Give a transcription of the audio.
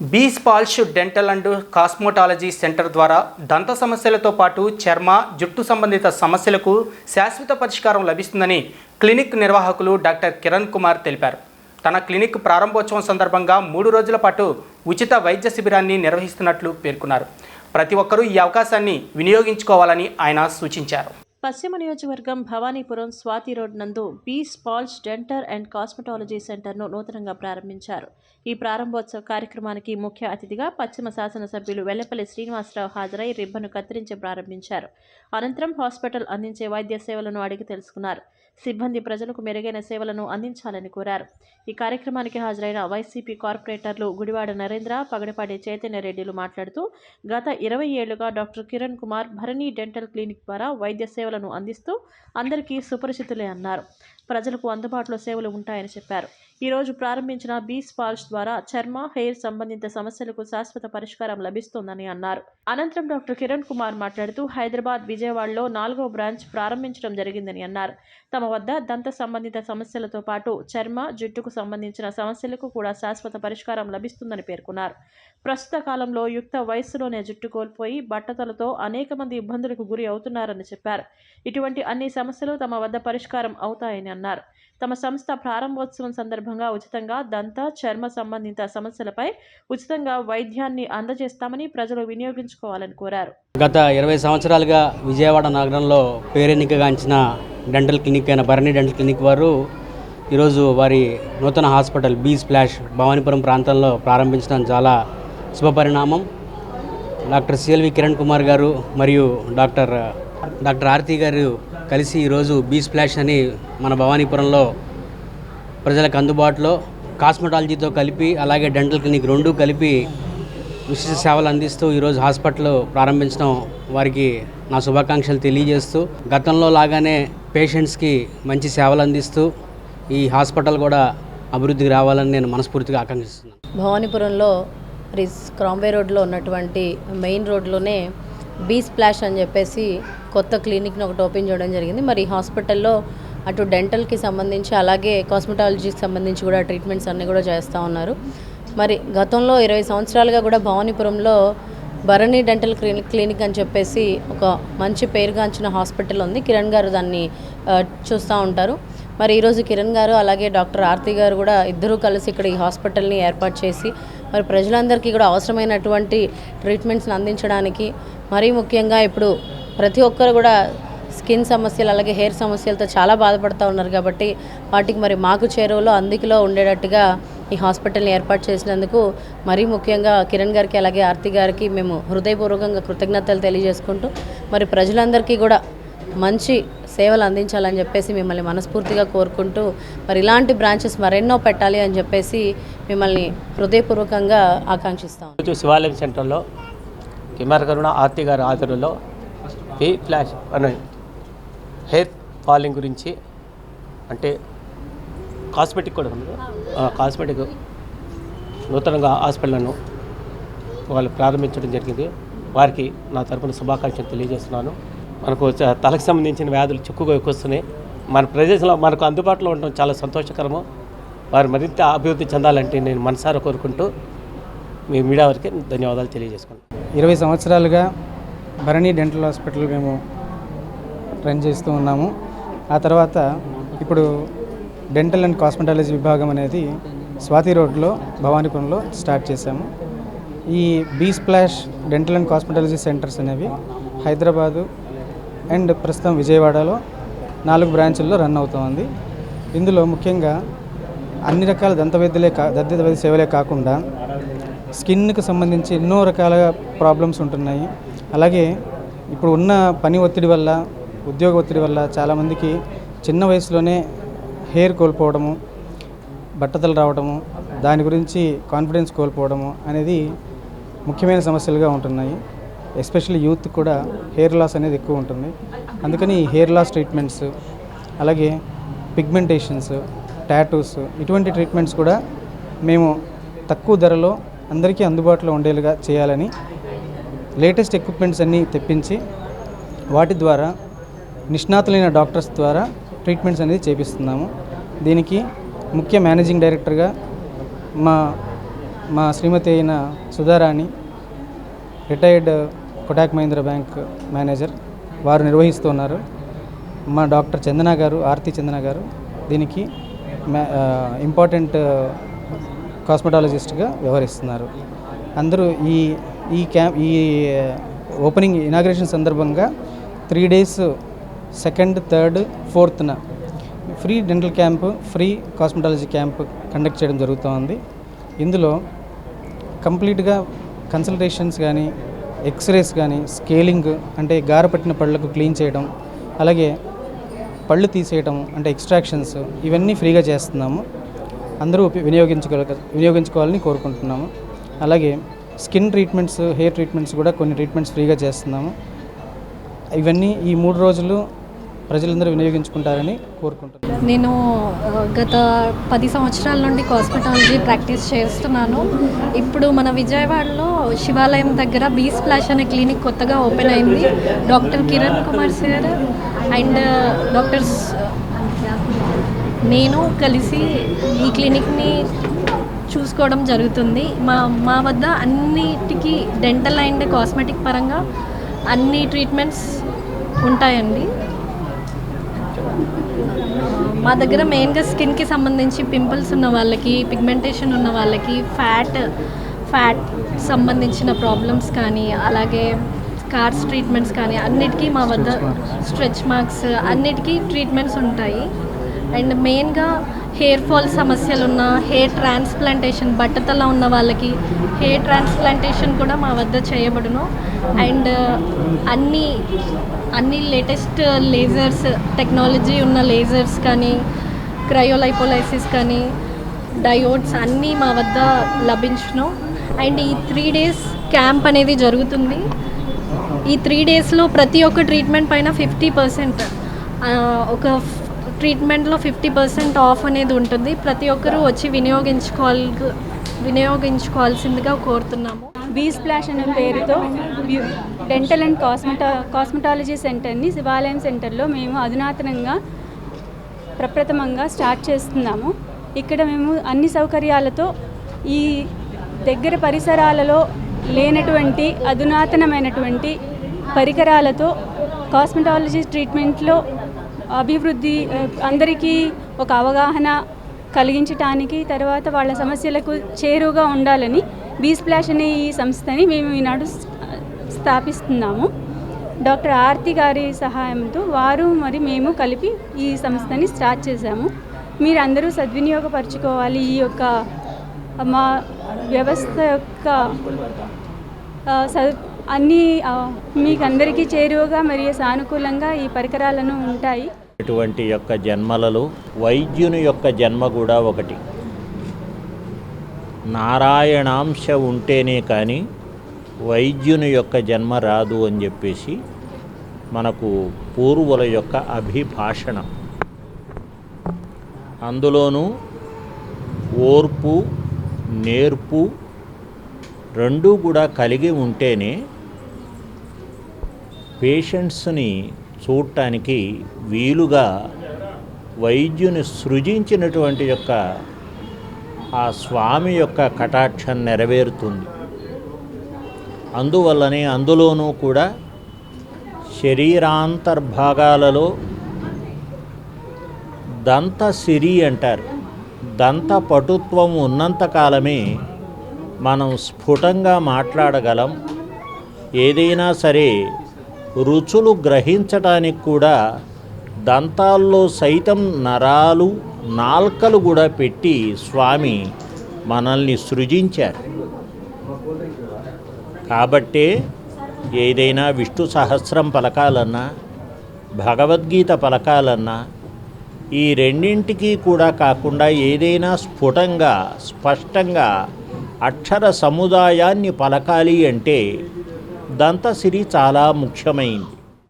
B splash dental and cosmetology centre ద్వారా దంత సమస్యలతో పాటు చర్మ జుట్టు సంబంధిత సమస్యలకు శాశ్వత పరిష్కారం లభిస్తుందని క్లినిక్ నిర్వాహకులు డాక్టర్ కిరణ్ కుమార్ తెలిపారు. తన క్లినిక్ ప్రారంభోత్సవం సందర్భంగా మూడు రోజుల పాటు ఉచిత వైద్య శిబిరాన్ని నిర్వహిస్తున్నట్లు పేర్కొన్నారు. ప్రతి ఒక్కరూ ఈ అవకాశాన్ని వినియోగించుకోవాలని ఆయన సూచించారు. పశ్చిమ నియోజకవర్గం భవానీపురం స్వాతి రోడ్ నందు B splash dental and cosmetology సెంటర్ను నూతనంగా ప్రారంభించారు. ఈ ప్రారంభోత్సవ కార్యక్రమానికి ముఖ్య అతిథిగా పశ్చిమ శాసనసభ్యులు వెల్లపల్లి శ్రీనివాసరావు హాజరై రిబ్బను కత్తిరించి ప్రారంభించారు. అనంతరం హాస్పిటల్ అందించే వైద్య సేవలను అడిగి తెలుసుకున్నారు. సిబ్బంది ప్రజలకు మెరుగైన సేవలను అందించాలని కోరారు. ఈ కార్యక్రమానికి హాజరైన వైసీపీ కార్పొరేటర్లు గుడివాడ నరేంద్ర పగడపాడి చైతన్య రెడ్డిలు మాట్లాడుతూ గత ఇరవై ఏళ్ళుగా doctor Kiran Kumar Bharani dental clinic ద్వారా వైద్య సేవలను అందిస్తూ అందరికీ సుపరిచితులే అన్నారు. ప్రజలకు అందుబాటులో సేవలు ఉంటాయని చెప్పారు. ఈరోజు ప్రారంభించిన బీస్ స్పాల్స్ ద్వారా చర్మ హెయిర్ సంబంధిత సమస్యలకు శాశ్వత పరిష్కారం లభిస్తోందని అన్నారు. అనంతరం డాక్టర్ కిరణ్ కుమార్ మాట్లాడుతూ హైదరాబాద్ విజయవాడలో నాలుగో బ్రాంచ్ ప్రారంభించడం జరిగిందని అన్నారు. తమ వద్ద దంత సంబంధిత సమస్యలతో పాటు చర్మ జుట్టుకు సంబంధించిన సమస్యలకు కూడా శాశ్వత పరిష్కారం లభిస్తుందని పేర్కొన్నారు. ప్రస్తుత కాలంలో యుక్త వయస్సులోనే జుట్టు కోల్పోయి బట్టతలతో అనేక మంది ఇబ్బందులకు గురి అవుతున్నారని చెప్పారు. ఇటువంటి అన్ని సమస్యలు తమ వద్ద పరిష్కారం అవుతాయని అన్నారు. తమ సంస్థ ప్రారంభోత్సవం సందర్భంగా ఉచితంగా దంత చర్మ సంబంధిత సమస్యలపై ఉచితంగా వైద్యాన్ని అందజేస్తామని ప్రజలు వినియోగించుకోవాలని కోరారు. గత ఇరవై సంవత్సరాలుగా విజయవాడ నగరంలో పేరెన్నికగాంచిన డెంటల్ క్లినిక్ అయిన భరణి డెంటల్ క్లినిక్ వారు ఈరోజు వారి నూతన హాస్పిటల్ బీ స్ప్లాష్ భవానీపురం ప్రాంతంలో ప్రారంభించడం చాలా శుభపరిణామం. డాక్టర్ సిఎల్వి కిరణ్ కుమార్ గారు మరియు డాక్టర్ డాక్టర్ ఆర్తి గారు కలిసి ఈరోజు బీ స్ప్లాష్ అని మన భవానీపురంలో ప్రజలకు అందుబాటులో కాస్మెటాలజీతో కలిపి అలాగే డెంటల్ క్లినిక్ రెండు కలిపి విశిష్ట సేవలు అందిస్తూ ఈరోజు హాస్పిటల్ ప్రారంభించడం వారికి నా శుభాకాంక్షలు తెలియజేస్తూ గతంలో లాగానే పేషెంట్స్కి మంచి సేవలు అందిస్తూ ఈ హాస్పిటల్ కూడా అభివృద్ధికి రావాలని నేను మనస్ఫూర్తిగా ఆకాంక్షిస్తున్నాను. భవానీపురంలో మరి క్రాంబే రోడ్లో ఉన్నటువంటి మెయిన్ రోడ్లోనే బీ స్ప్లాష్ అని చెప్పేసి కొత్త క్లినిక్ని ఒకటి ఓపెన్ చేయడం జరిగింది. మరి హాస్పిటల్లో అటు డెంటల్కి సంబంధించి అలాగే కాస్మెటాలజీకి సంబంధించి కూడా ట్రీట్మెంట్స్ అన్నీ కూడా చేస్తూ ఉన్నారు. మరి గతంలో ఇరవై సంవత్సరాలుగా కూడా భవానీపురంలో భరణి డెంటల్ క్లినిక్ క్లినిక్ అని చెప్పేసి ఒక మంచి పేరుగాంచిన హాస్పిటల్ ఉంది. కిరణ్ గారు దాన్ని చూస్తూ ఉంటారు. మరి ఈరోజు కిరణ్ గారు అలాగే డాక్టర్ ఆర్తి గారు కూడా ఇద్దరూ కలిసి ఇక్కడ ఈ హాస్పిటల్ని ఏర్పాటు చేసి మరి ప్రజలందరికీ కూడా అవసరమైనటువంటి ట్రీట్మెంట్స్ని అందించడానికి మరీ ముఖ్యంగా ఇప్పుడు ప్రతి ఒక్కరు కూడా స్కిన్ సమస్యలు అలాగే హెయిర్ సమస్యలతో చాలా బాధపడుతూ ఉన్నారు కాబట్టి వాటికి మరి మాకు చేరువలో అందుకులో ఉండేటట్టుగా ఈ హాస్పిటల్ని ఏర్పాటు చేసినందుకు మరీ ముఖ్యంగా కిరణ్ గారికి అలాగే ఆర్తి గారికి మేము హృదయపూర్వకంగా కృతజ్ఞతలు తెలియజేసుకుంటూ మరి ప్రజలందరికీ కూడా మంచి సేవలు అందించాలని చెప్పేసి మిమ్మల్ని మనస్ఫూర్తిగా కోరుకుంటూ మరి ఇలాంటి బ్రాంచెస్ మరెన్నో పెట్టాలి అని చెప్పేసి మిమ్మల్ని హృదయపూర్వకంగా ఆకాంక్షిస్తాం. రోజు శివాలయం సెంటర్లో కిమర్ కరుణ ఆర్తి గారి ఆధ్వర్యంలో ఈ ఫ్లాష్ అనే హెయిర్ ఫాలింగ్ గురించి అంటే కాస్మెటిక్ కూడా ఉంది. కాస్మెటిక్ నూతనంగా హాస్పిటల్ను వాళ్ళు ప్రారంభించడం జరిగింది. వారికి నా తరపున శుభాకాంక్షలు తెలియజేస్తున్నాను. మనకు తలకు సంబంధించిన వ్యాధులు చిక్కుగా ఎక్కువ మన ప్రదేశంలో మనకు అందుబాటులో ఉండడం చాలా సంతోషకరము. వారు మరింత అభివృద్ధి చెందాలంటే నేను మనసారా కోరుకుంటూ మీ మీడియా వారికి ధన్యవాదాలు తెలియజేసుకుంటాను ఇరవై సంవత్సరాలుగా భరణి డెంటల్ హాస్పిటల్ మేము రన్ చేస్తూ ఉన్నాము. ఆ తర్వాత ఇప్పుడు డెంటల్ అండ్ కాస్మెటాలజీ విభాగం అనేది స్వాతి రోడ్లో భవానీపురంలో స్టార్ట్ చేశాము. ఈ B splash dental and cosmetology centres అనేవి హైదరాబాదు అండ్ ప్రస్తుతం విజయవాడలో నాలుగు బ్రాంచుల్లో రన్ అవుతోంది. ఇందులో ముఖ్యంగా అన్ని రకాల దంత వైద్యులే కా దంత వైద్య సేవలే కాకుండా స్కిన్కి సంబంధించి ఎన్నో రకాల ప్రాబ్లమ్స్ ఉంటున్నాయి. అలాగే ఇప్పుడు ఉన్న పని ఒత్తిడి వల్ల ఉద్యోగ ఒత్తిడి వల్ల చాలామందికి చిన్న వయసులోనే హెయిర్ కోల్పోవడము బట్టతలు రావడము దాని గురించి కాన్ఫిడెన్స్ కోల్పోవడము అనేది ముఖ్యమైన సమస్యలుగా ఉంటున్నాయి. ఎస్పెషల్లీ యూత్ కూడా హెయిర్ లాస్ అనేది ఎక్కువ ఉంటుంది. అందుకని ఈ హెయిర్ లాస్ ట్రీట్మెంట్స్ అలాగే పిగ్మెంటేషన్స్ టాటూస్ ఇటువంటి ట్రీట్మెంట్స్ కూడా మేము తక్కువ ధరలో అందరికీ అందుబాటులో ఉండేలాగా చేయాలని లేటెస్ట్ ఎక్విప్మెంట్స్ అన్నీ తెప్పించి వాటి ద్వారా నిష్ణాతులైన డాక్టర్స్ ద్వారా ట్రీట్మెంట్స్ అనేది చేపిస్తున్నాము. దీనికి ముఖ్య మేనేజింగ్ డైరెక్టర్గా మా మా శ్రీమతి అయిన Sudharani retired Kotak Mahindra bank manager వారు నిర్వహిస్తున్నారు. మా డాక్టర్ చందన గారు ఆర్తి చందన గారు దీనికి ఇంపార్టెంట్ కాస్మెటాలజిస్ట్గా వ్యవహరిస్తున్నారు. అందరూ ఈ ఈ క్యాంప్ ఈ ఓపెనింగ్ ఇనాగ్రేషన్ సందర్భంగా three days second third ఫోర్త్న free dental camp free cosmetology camp conduct చేయడం జరుగుతోంది. ఇందులో కంప్లీట్గా కన్సల్టేషన్స్ కానీ ఎక్స్రేస్ కానీ స్కేలింగ్ అంటే గారపట్టిన పళ్ళకు క్లీన్ చేయడం అలాగే పళ్ళు తీసేయడం అంటే ఎక్స్ట్రాక్షన్స్ ఇవన్నీ ఫ్రీగా చేస్తున్నాము. అందరూ వినియోగించగల వినియోగించుకోగల వినియోగించుకోవాలని కోరుకుంటున్నాము. అలాగే స్కిన్ ట్రీట్మెంట్స్ హెయిర్ ట్రీట్మెంట్స్ కూడా కొన్ని ట్రీట్మెంట్స్ ఫ్రీగా చేస్తున్నాము. ఇవన్నీ ఈ మూడు రోజులు ప్రజలందరూ వినియోగించుకుంటారని కోరుకుంటున్నాను నేను గత పది సంవత్సరాల నుండి కాస్మెటాలజీ ప్రాక్టీస్ చేస్తున్నాను. ఇప్పుడు మన విజయవాడలో శివాలయం దగ్గర బీ స్ప్లాష్ అనే క్లినిక్ కొత్తగా ఓపెన్ అయింది. Doctor Kiran Kumar sir and doctors నేను కలిసి ఈ క్లినిక్ని చూసుకోవడం జరుగుతుంది. మా మా వద్ద అన్నిటికీ డెంటల్ అండ్ కాస్మెటిక్ పరంగా అన్ని ట్రీట్మెంట్స్ ఉంటాయండి. మా దగ్గర మెయిన్గా స్కిన్కి సంబంధించి పింపుల్స్ ఉన్న వాళ్ళకి పిగ్మెంటేషన్ ఉన్న వాళ్ళకి ఫ్యాట్ ఫ్యాట్ సంబంధించిన ప్రాబ్లమ్స్ కానీ అలాగే కార్స్ ట్రీట్మెంట్స్ కానీ అన్నిటికీ మా వద్ద స్ట్రెచ్ మార్క్స్ అన్నిటికీ ట్రీట్మెంట్స్ ఉంటాయి. అండ్ మెయిన్గా హెయిర్ ఫాల్ సమస్యలు ఉన్న హెయిర్ ట్రాన్స్ప్లాంటేషన్ బట్టతల ఉన్న వాళ్ళకి హెయిర్ ట్రాన్స్ప్లాంటేషన్ కూడా మా వద్ద చేయబడును. అండ్ అన్ని అన్ని లేటెస్ట్ లేజర్స్ టెక్నాలజీ ఉన్న లేజర్స్ కానీ క్రయోలైపోలైసిస్ కానీ డయోడ్స్ అన్నీ మా వద్ద లభించును. అండ్ ఈ త్రీ డేస్ క్యాంప్ అనేది జరుగుతుంది. ఈ త్రీ డేస్లో ప్రతి ఒక్క ట్రీట్మెంట్ పైన ఫిఫ్టీ పర్సెంట్ ఒక ట్రీట్మెంట్లో ఫిఫ్టీ పర్సెంట్ ఆఫ్ అనేది ఉంటుంది. ప్రతి ఒక్కరూ వచ్చి వినియోగించుకోవాలి వినియోగించుకోవాల్సిందిగా కోరుతున్నాము. బీ స్ప్లాష్ అనే పేరుతో డెంటల్ అండ్ కాస్మెటా కాస్మెటాలజీ సెంటర్ని శివాలయం సెంటర్లో మేము అధునాతనంగా ప్రప్రథమంగా స్టార్ట్ చేస్తున్నాము. ఇక్కడ మేము అన్ని సౌకర్యాలతో ఈ దగ్గర పరిసరాలలో లేనటువంటి అధునాతనమైనటువంటి పరికరాలతో కాస్మెటాలజీ ట్రీట్మెంట్లో అభివృద్ధి అందరికీ ఒక అవగాహన కలిగించటానికి తర్వాత వాళ్ళ సమస్యలకు చేరువగా ఉండాలని బీ స్ప్లాష్ అనే ఈ సంస్థని మేము ఈనాడు స్థాపిస్తున్నాము. డాక్టర్ ఆర్తి గారి సహాయంతో వారు మరి మేము కలిపి ఈ సంస్థని స్టార్ట్ చేశాము. మీరు అందరూ సద్వినియోగపరచుకోవాలి. ఈ యొక్క మా వ్యవస్థ యొక్క స- అన్నీ మీకు అందరికీ చేరువగా మరియు సానుకూలంగా ఈ పరికరాలను ఉంటాయి. ఇటువంటి యొక్క జన్మలలో వైద్యుని యొక్క జన్మ కూడా ఒకటి. నారాయణాంశ ఉంటేనే కానీ వైద్యుని యొక్క జన్మ రాదు అని చెప్పేసి మనకు పూర్వుల యొక్క అభిభాషణం. అందులోనూ ఓర్పు నేర్పు రెండూ కూడా కలిగి ఉంటేనే పేషెంట్స్ని చూడటానికి వీలుగా వైద్యుని సృజించినటువంటి యొక్క ఆ స్వామి యొక్క కటాక్షం నెరవేరుతుంది. అందువల్లనే అందులోనూ కూడా శరీరాంతర్భాగాలలో దంత సిరి అంటారు. దంత పటుత్వం ఉన్నంతకాలమే మనం స్ఫుటంగా మాట్లాడగలం. ఏదైనా సరే రుచులు గ్రహించడానికి కూడా దంతాల్లో సైతం నరాలు నాల్కలు కూడా పెట్టి స్వామి మనల్ని సృజించారు. కాబట్టే ఏదైనా విష్ణు సహస్రం పలకాలన్నా భగవద్గీత పలకాలన్నా ఈ రెండింటికి కూడా కాకుండా ఏదైనా స్ఫుటంగా స్పష్టంగా అక్షర సముదాయాన్ని పలకాలి అంటే దంతసిరి చాలా ముఖ్యమైంది.